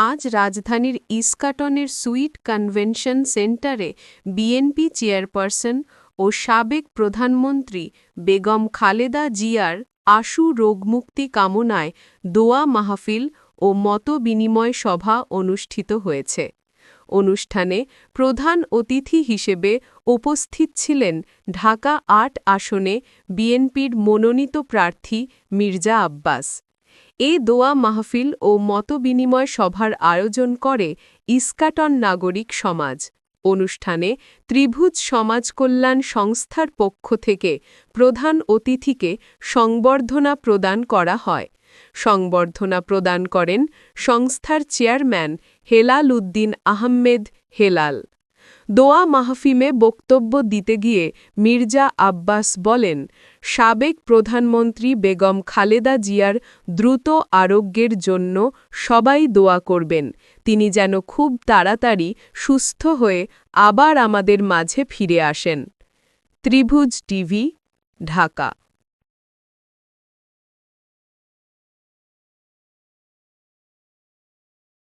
আজ রাজধানীর ইস্কাটনের সুইট কনভেনশন সেন্টারে বিএনপি চেয়ারপারসন ও সাবেক প্রধানমন্ত্রী বেগম খালেদা জিয়ার আশু রোগমুক্তি কামনায় দোয়া মাহফিল ও মতবিনিময় সভা অনুষ্ঠিত হয়েছে। অনুষ্ঠানে প্রধান অতিথি হিসেবে উপস্থিত ছিলেন ঢাকা আট আসনে বিএনপির মনোনীত প্রার্থী মির্জা আব্বাস। এ দোয়া মাহফিল ও মতবিনিময় সভার আয়োজন করে ইস্কাটন নাগরিক সমাজ। অনুষ্ঠানে ত্রিভুজ সমাজ কল্যাণ সংস্থার পক্ষ থেকে প্রধান অতিথিকে সংবর্ধনা প্রদান করা হয়। সংবর্ধনা প্রদান করেন সংস্থার চেয়ারম্যান হেলাল উদ্দিন আহমেদ হেলাল। দোয়া মাহফিমে বক্তব্য দিতে গিয়ে মির্জা আব্বাস বলেন, সাবেক প্রধানমন্ত্রী বেগম খালেদা জিয়ার দ্রুত আরোগ্যের জন্য সবাই দোয়া করবেন। তিনি যেন খুব তাড়াতাড়ি সুস্থ হয়ে আবার আমাদের মাঝে ফিরে আসেন। ত্রিভুজ টিভি, ঢাকা।